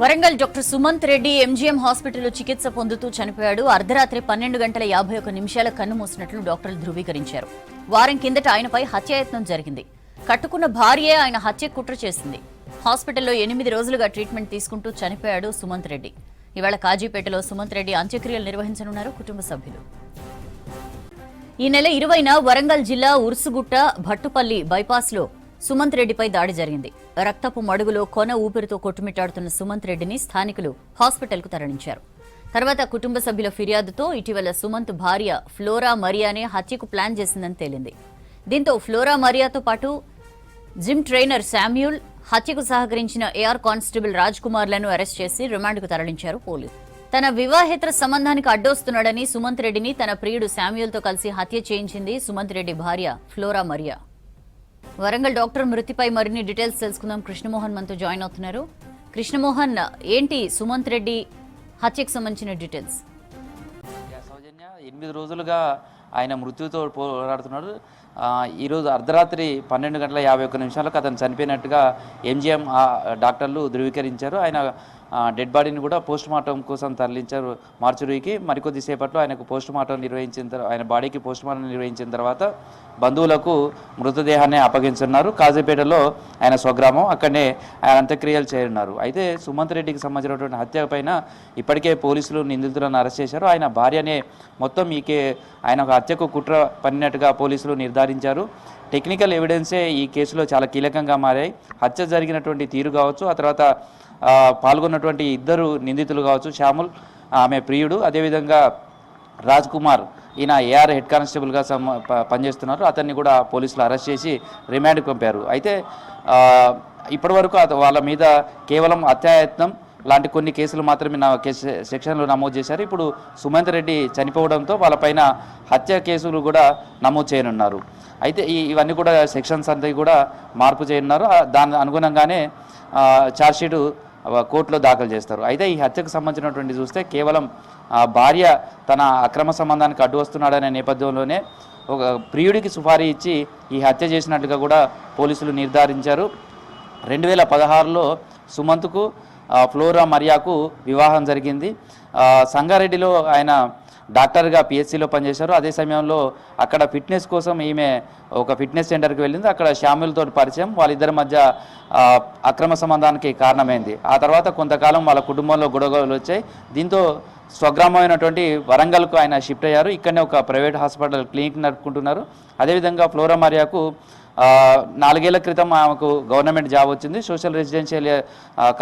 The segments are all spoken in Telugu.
వరంగల్ డాక్టర్ సుమంత్ రెడ్డి ఎంజీఎం హాస్పిటల్లో చికిత్స పొందుతూ చనిపోయాడు. అర్ధరాత్రి పన్నెండు గంటల యాభై ఒక్క నిమిషాల కన్ను మూసినట్లు డాక్టర్లు ధృవీకరించారు. వారం కిందట ఆయనపై హత్యాయత్నం జరిగింది. కట్టుకున్న భార్యే ఆయన హత్య కుట్ర చేసింది. హాస్పిటల్లో ఎనిమిది రోజులుగా ట్రీట్మెంట్ తీసుకుంటూ చనిపోయాడు సుమంత్ రెడ్డి. ఇవాళ కాజీపేటలో సుమంత్ రెడ్డి అంత్యక్రియలు నిర్వహించనున్నారు కుటుంబ సభ్యులు. ఈ నెల ఇరవైన వరంగల్ జిల్లా ఉర్సుగుట్ట భట్టుపల్లి బైపాస్లో సుమంత్ రెడ్డిపై దాడి జరిగింది. రక్తపు మడుగులో కొన ఊపిరితో కొట్టుమిట్టాడుతున్న సుమంత్ రెడ్డిని స్థానికులు హాస్పిటల్కు తరలించారు. తర్వాత కుటుంబ సభ్యుల ఫిర్యాదుతో ఇటీవల సుమంత్ భార్య ఫ్లోరా మరియానే హత్యకు ప్లాన్ చేసిందని తేలింది. దీంతో ఫ్లోరా మరియాతో పాటు జిమ్ ట్రైనర్ శామ్యూల్ హత్యకు సహకరించిన ఏఆర్ కానిస్టేబుల్ రాజ్ కుమార్లను అరెస్ట్ చేసి రిమాండ్కు తరలించారు పోలీసు. తన వివాహేతర సంబంధానికి అడ్డొస్తున్నాడని సుమంత్ రెడ్డిని తన ప్రియుడు శామ్యూల్తో కలిసి హత్య చేయించింది సుమంత్ రెడ్డి భార్య ఫ్లోరా మరియా. వరంగల్ డాక్టర్ మృతిపై మరిన్ని డీటెయిల్స్ తెలుసుకుందాం. కృష్ణమోహన్ మనతో జాయిన్ అవుతున్నారు. కృష్ణమోహన్ ఏంటి సుమంత్ రెడ్డి హత్యకు సంబంధించిన డీటెయిల్స్? ఎనిమిది రోజులుగా ఆయన మృత్యుతో పోరాడుతున్నాడు. ఈరోజు అర్ధరాత్రి పన్నెండు గంటల యాభై ఒక్క నిమిషాలకు అతను చనిపోయినట్టుగా ఎంజిఎం డాక్టర్లు ధృవీకరించారు. ఆయన డెడ్ బాడీని కూడా పోస్ట్ మార్టం కోసం తరలించారు మార్చురీకి. మరికొద్ది సేపట్లో ఆయనకు పోస్ట్ మార్టం నిర్వహించిన తర్వాత ఆయన బాడీకి పోస్ట్ మార్టం నిర్వహించిన తర్వాత బంధువులకు మృతదేహాన్ని అప్పగించున్నారు కాజీపేటలో ఆయన స్వగ్రామం అక్కడనే ఆయన అంత్యక్రియలు చేరున్నారు అయితే సుమంత్ రెడ్డికి సంబంధించినటువంటి హత్య పైన ఇప్పటికే పోలీసులు నిందితులను అరెస్ట్ చేశారు. ఆయన భార్యనే మొత్తం ఈకే ఆయన ఒక హత్యకు కుట్ర పన్నినట్టుగా పోలీసులు నిర్ధారణ నిర్ధారించారు. టెక్నికల్ ఎవిడెన్సే ఈ కేసులో చాలా కీలకంగా మారాయి. హత్య జరిగినటువంటి తీరు కావచ్చు ఆ తర్వాత పాల్గొన్నటువంటి ఇద్దరు నిందితులు కావచ్చు శ్యాముల్ ఆమె ప్రియుడు అదేవిధంగా రాజ్ కుమార్ ఈయన ఏఆర్ హెడ్ కానిస్టేబుల్గా సమ ప- పనిచేస్తున్నారు. అతన్ని కూడా పోలీసులు అరెస్ట్ చేసి రిమాండ్కి పంపారు. అయితే ఇప్పటివరకు అత- వాళ్ళ మీద కేవలం అత్యాయత్నం లాంటి కొన్ని కేసులు మాత్రమే నా కేసు సెక్షన్లో నమోదు చేశారు. ఇప్పుడు సుమంత్ రెడ్డి చనిపోవడంతో వాళ్ళపైన హత్య కేసులు కూడా నమోదు చేయనున్నారు. అయితే ఈ ఇవన్నీ కూడా సెక్షన్స్ అంతా కూడా మార్పు చేయనున్నారు. దాని అనుగుణంగానే ఆ, ఛార్జ్షీటు కోర్టులో దాఖలు చేస్తారు. అయితే ఈ హత్యకు సంబంధించినటువంటి చూస్తే కేవలం ఆ, భార్య తన అక్రమ సంబంధానికి అడ్డు వస్తున్నాడనే నేపథ్యంలోనే ఒక ప్రియుడికి సుపారీ ఇచ్చి ఈ హత్య చేసినట్లుగా కూడా పోలీసులు నిర్ధారించారు. రెండు వేల పదహారులో సుమంత్కు ఫ్లోరా మరియాకు వివాహం జరిగింది. సంగారెడ్డిలో ఆయన డాక్టర్గా పిహెచ్సిలో పనిచేశారు. అదే సమయంలో అక్కడ ఫిట్నెస్ కోసం ఈమె ఒక ఫిట్నెస్ సెంటర్కి వెళ్ళింది. అక్కడ శ్యాములతో పరిచయం. వాళ్ళిద్దరి మధ్య అక్రమ సంబంధానికి కారణమైంది. ఆ తర్వాత కొంతకాలం వాళ్ళ కుటుంబంలో గొడవలు వచ్చాయి. దీంతో స్వగ్రామమైనటువంటి వరంగల్కు ఆయన షిఫ్ట్ అయ్యారు. ఇక్కడనే ఒక ప్రైవేట్ హాస్పిటల్ క్లినిక్ నడుపుకుంటున్నారు. అదేవిధంగా ఫ్లోరా మరియాకు నాలుగేళ్ళ క్రితం ఆమెకు గవర్నమెంట్ జాబ్ వచ్చింది. సోషల్ రెసిడెన్షియల్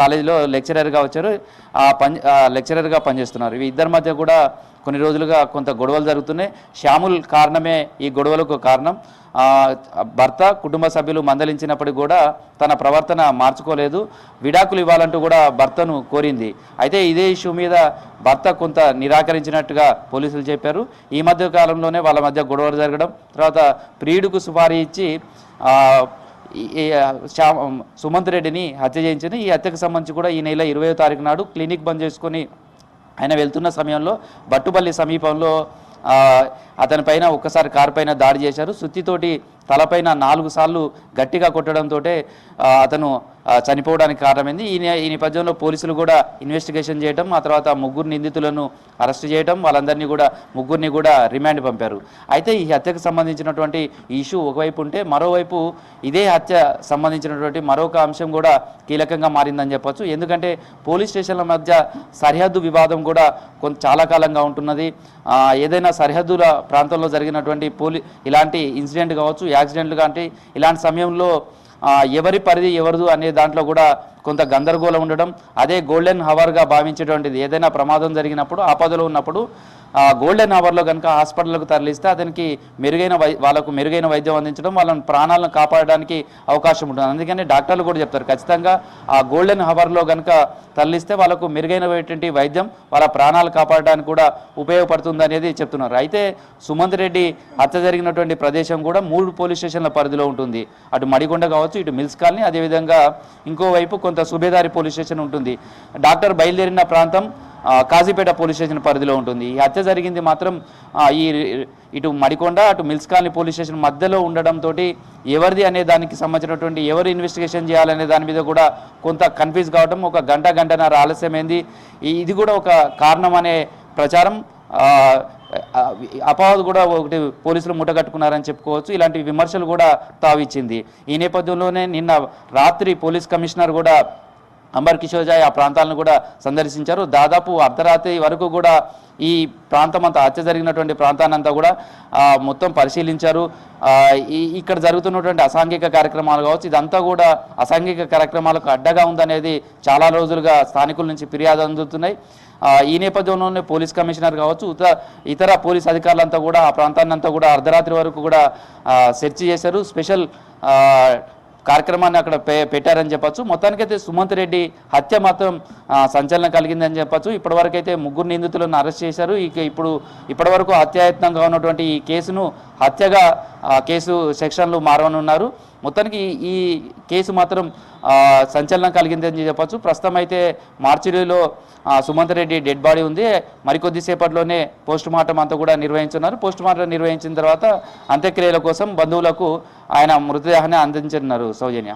కాలేజీలో లెక్చరర్గా వచ్చారు. ఆ పని లెక్చరర్గా పనిచేస్తున్నారు. ఇవి ఇద్దరి మధ్య కూడా కొన్ని రోజులుగా కొంత గొడవలు జరుగుతున్నాయి. శ్యాముల్ కారణమే ఈ గొడవలకు కారణం. భర్త కుటుంబ సభ్యులు మందలించినప్పటికీ కూడా తన ప్రవర్తన మార్చుకోలేదు. విడాకులు ఇవ్వాలంటూ కూడా భర్తను కోరింది. అయితే ఇదే ఇష్యూ మీద భర్త కొంత నిరాకరించినట్టుగా పోలీసులు చెప్పారు. ఈ మధ్య కాలంలోనే వాళ్ళ మధ్య గొడవలు జరగడం తర్వాత ప్రియుడికి సుపారీ ఇచ్చి సుమంత్ రెడ్డిని హత్య చేయించింది. ఈ హత్యకు సంబంధించి కూడా ఈ నెల ఇరవై తారీఖు నాడు క్లినిక్ బంద్ చేసుకొని ఆయన వెళ్తున్న సమయంలో బట్టుపల్లి సమీపంలో అతని పైన ఒక్కసారి కారు పైన దాడి చేశారు. సుత్తితోటి తలపైన నాలుగు సార్లు గట్టిగా కొట్టడంతో అతను చనిపోవడానికి కారణమైంది. ఈ ఈ నేపథ్యంలో పోలీసులు కూడా ఇన్వెస్టిగేషన్ చేయడం ఆ తర్వాత ముగ్గురు నిందితులను అరెస్ట్ చేయడం వాళ్ళందరినీ కూడా ముగ్గురిని కూడా రిమాండ్ పంపారు. అయితే ఈ హత్యకు సంబంధించినటువంటి ఇష్యూ ఒకవైపు ఉంటే మరోవైపు ఇదే హత్య సంబంధించినటువంటి మరొక అంశం కూడా కీలకంగా మారిందని చెప్పొచ్చు. ఎందుకంటే పోలీస్ స్టేషన్ల మధ్య సరిహద్దు వివాదం కూడా కొంత చాలా కాలంగా ఉంటున్నది. ఏదైనా సరిహద్దుల ప్రాంతంలో జరిగినటువంటి పోలీ ఇలాంటి ఇన్సిడెంట్ కావచ్చు యాక్సిడెంట్లు కానీ ఇలాంటి సమయంలో ఎవరి పరిధి ఎవరిదు అనే దాంట్లో కూడా కొంత గందరగోళం ఉండడం అదే గోల్డెన్ హవర్గా భావించేటువంటిది. ఏదైనా ప్రమాదం జరిగినప్పుడు ఆపదలో ఉన్నప్పుడు ఆ గోల్డెన్ అవర్లో కనుక హాస్పిటల్కు తరలిస్తే అతనికి మెరుగైన వై వాళ్ళకు మెరుగైన వైద్యం అందించడం వాళ్ళని ప్రాణాలను కాపాడడానికి అవకాశం ఉంటుంది. అందుకని డాక్టర్లు కూడా చెప్తారు ఖచ్చితంగా ఆ గోల్డెన్ హవర్లో కనుక తరలిస్తే వాళ్ళకు మెరుగైనటువంటి వైద్యం వాళ్ళ ప్రాణాలు కాపాడడానికి కూడా ఉపయోగపడుతుంది అనేది చెప్తున్నారు. అయితే సుమంత్ రెడ్డి హత్య జరిగినటువంటి ప్రదేశం కూడా మూడు పోలీస్ స్టేషన్ల పరిధిలో ఉంటుంది. అటు మడిగొండ కావచ్చు ఇటు మిల్స్ కాలనీ అదేవిధంగా ఇంకోవైపు కొంత కొంత సుబేదారి పోలీస్ స్టేషన్ ఉంటుంది. డాక్టర్ బయలుదేరిన ప్రాంతం కాజీపేట పోలీస్ స్టేషన్ పరిధిలో ఉంటుంది. ఈ హత్య జరిగింది మాత్రం ఈ ఇటు మడికొండ అటు మిల్స్ కాలనీ పోలీస్ స్టేషన్ మధ్యలో ఉండడంతో ఎవరిది అనే దానికి సంబంధించినటువంటి ఎవరు ఇన్వెస్టిగేషన్ చేయాలనే దాని మీద కూడా కొంత కన్ఫ్యూజ్ కావడం ఒక గంట గంటన్నర ఆలస్యమైంది. ఇది కూడా ఒక కారణం అనే ప్రచారం అపవాదు కూడా ఒకటి పోలీసులు ముట్టగట్టుకున్నారని చెప్పుకోవచ్చు. ఇలాంటి విమర్శలు కూడా తావిచ్చింది. ఈ నేపథ్యంలోనే నిన్న రాత్రి పోలీస్ కమిషనర్ కూడా అంబర్ కిషోర్జాయ్ ఆ ప్రాంతాలను కూడా సందర్శించారు. దాదాపు అర్ధరాత్రి వరకు కూడా ఈ ప్రాంతం అంతా హత్య జరిగినటువంటి ప్రాంతాన్నంతా కూడా మొత్తం పరిశీలించారు. ఇక్కడ జరుగుతున్నటువంటి అసాంఘిక కార్యక్రమాలు కావచ్చు ఇదంతా కూడా అసాంఘిక కార్యక్రమాలకు అడ్డగా ఉందనేది చాలా రోజులుగా స్థానికుల నుంచి ఫిర్యాదు అందుతున్నాయి. ఈ నేపథ్యంలోనే పోలీస్ కమిషనర్ కావచ్చు ఇతర పోలీస్ అధికారులంతా కూడా ఆ ప్రాంతాన్ని అంతా కూడా అర్ధరాత్రి వరకు కూడా సెర్చ్ చేశారు. స్పెషల్ కార్యక్రమాన్ని అక్కడ పె పెట్టారని చెప్పొచ్చు. మొత్తానికైతే సుమంత్ రెడ్డి హత్య మాత్రం సంచలనం కలిగిందని చెప్పొచ్చు. ఇప్పటివరకు అయితే ముగ్గురు నిందితులను అరెస్ట్ చేశారు. ఇక ఇప్పుడు ఇప్పటివరకు హత్యాయత్నంగా ఉన్నటువంటి ఈ కేసును హత్యగా ఆ, కేసు సెక్షన్లు మారవనున్నారు మొత్తానికి ఈ- కేసు మాత్రం సంచలనం కలిగిందని చెప్పచ్చు. ప్రస్తుతం అయితే మార్చిలో సుమంత్ రెడ్డి డెడ్ బాడీ ఉంది. మరికొద్దిసేపట్లోనే పోస్ట్ మార్టం అంతా కూడా నిర్వహించున్నారు పోస్ట్ మార్టం నిర్వహించిన తర్వాత అంత్యక్రియల కోసం బంధువులకు ఆయన మృతదేహాన్ని అందించనున్నారు సౌజన్య.